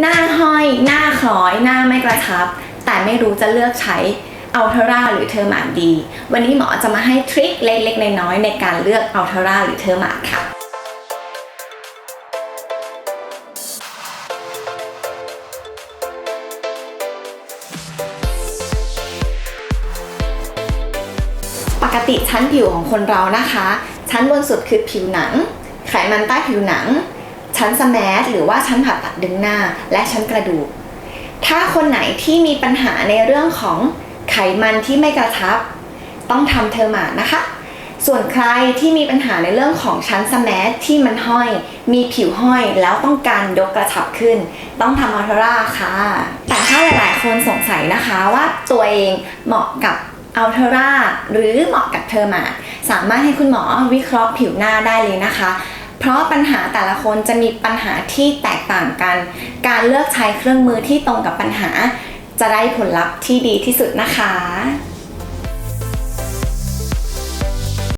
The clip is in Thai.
หน้าห้อย หน้าคล้อย หน้าไม่กระชับ แต่ไม่รู้จะเลือกใช้อัลเทราหรือเทอร์มาดี วันนี้หมอจะมาให้ทริคเล็กๆ น้อยๆในการเลือกอัลเทราหรือเทอร์มาค่ะ ปกติชั้นผิวของคนเรานะคะ ชั้นบนสุดคือผิวหนัง ไขมันใต้ผิวหนัง ชั้นสแมสหรือว่าชั้นผ่าตัดดึงหน้า และชั้นกระดูก ถ้าคนไหนที่มีปัญหาในเรื่องของไขมันที่ไม่กระชับ ต้องทำเทอร์มาดนะคะ ส่วนใครที่มีปัญหาในเรื่องของชั้นสแมสที่มันห้อย มีผิวห้อยแล้วต้องการยกกระชับขึ้น ต้องทำอัลเทราค่ะ แต่ถ้าหลายๆคนสงสัยนะคะว่าตัวเองเหมาะกับอัลเทอร่าหรือเหมาะกับเทอร์มาสามารถให้คุณหมอวิเคราะห์ผิวหน้าได้เลยนะคะ เพราะปัญหาแต่ละคนจะมีปัญหาที่แตกต่างกัน การเลือกใช้เครื่องมือที่ตรงกับปัญหา จะได้ผลลัพธ์ที่ดีที่สุดนะคะ